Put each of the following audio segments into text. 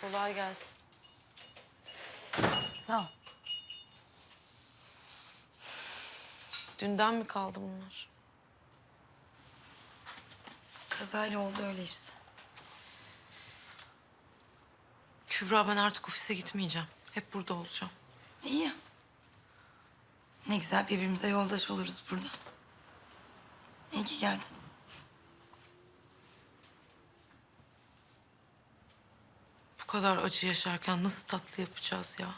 Kolay gelsin. Sağ ol. Dünden mi kaldı bunlar? Kazayla oldu öyle işte. Kübra ben artık ofise gitmeyeceğim. Hep burada olacağım. İyi. Ne güzel birbirimize yoldaş oluruz burada. İyi ki geldin. Kadar acı yaşarken nasıl tatlı yapacağız ya?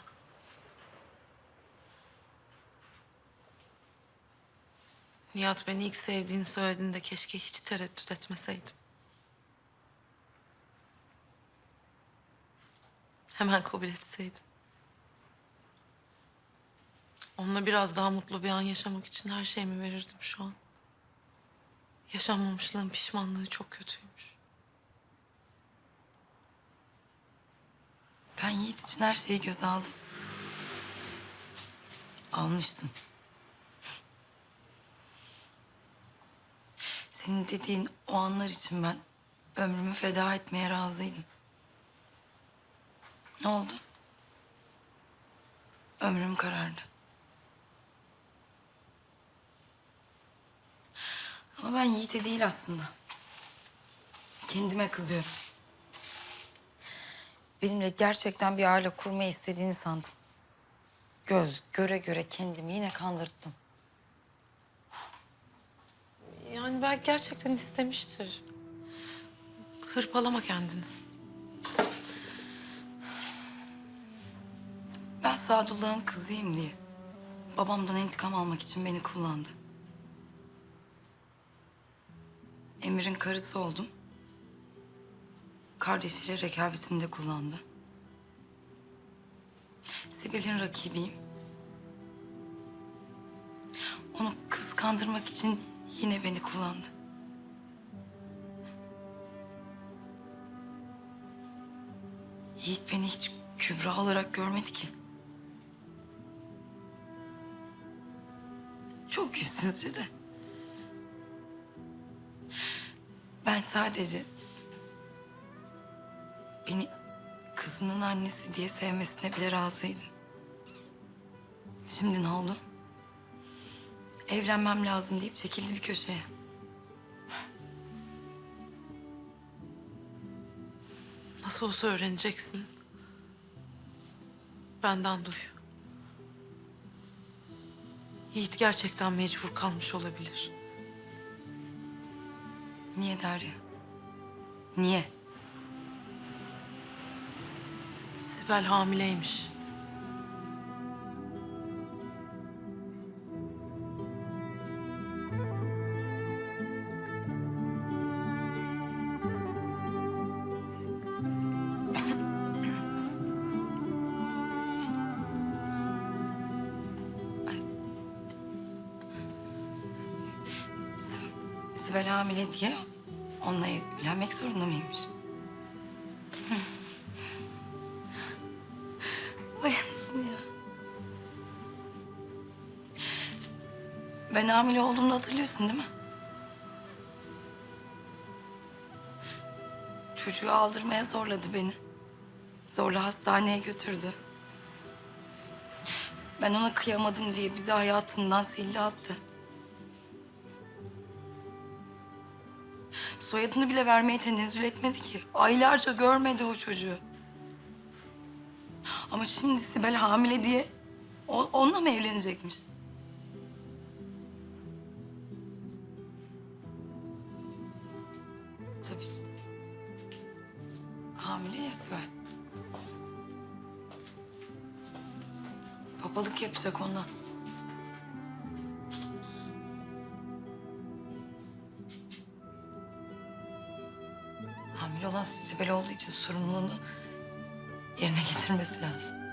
Nihat beni ilk sevdiğini söylediğinde keşke hiç tereddüt etmeseydim. Hemen kabul etseydim. Onunla biraz daha mutlu bir an yaşamak için her şeyimi verirdim şu an. Yaşanmamışlığın pişmanlığı çok kötüymüş. Ben Yiğit için her şeyi göze aldım. Almıştım. Senin dediğin o anlar için ben ömrümü feda etmeye razıydım. Ne oldu? Ömrüm karardı. Ama ben Yiğit'e değil aslında. Kendime kızıyorum. Benimle gerçekten bir aile kurmayı istediğini sandım. Göz göre göre kendimi yine kandırttım. Yani belki gerçekten istemiştir. Hırpalama kendini. Ben Sadullah'ın kızıyım diye babamdan intikam almak için beni kullandı. Emir'in karısı oldum. Kardeşiyle rekabetinde kullandı. Sibel'in rakibiyim. Onu kıskandırmak için yine beni kullandı. Yiğit beni hiç Kübra olarak görmedi ki. Çok yüzsüzce de. Ben sadece beni kızının annesi diye sevmesine bile razıydım. Şimdi ne oldu? Evlenmem lazım deyip çekildi bir köşeye. Nasıl olsa öğreneceksin. Benden duy. Yiğit gerçekten mecbur kalmış olabilir. Niye Derya? Niye? Sibel hamileymiş. Sib- Sibel hamile diye onunla evlenmek zorunda mıymış? Ben hamile olduğumda hatırlıyorsun değil mi? Çocuğu aldırmaya zorladı beni. Zorla hastaneye götürdü. Ben ona kıyamadım diye bizi hayatından sildi attı. Soyadını bile vermeye tenezzül etmedi ki. Aylarca görmedi o çocuğu. Ama şimdi Sibel hamile diye onunla mı evlenecekmiş? Tabii. Hamile ya Sibel. Babalık yapacak ondan. Hamile olan Sibel olduğu için sorumluluğunu yerine getirmesi lazım.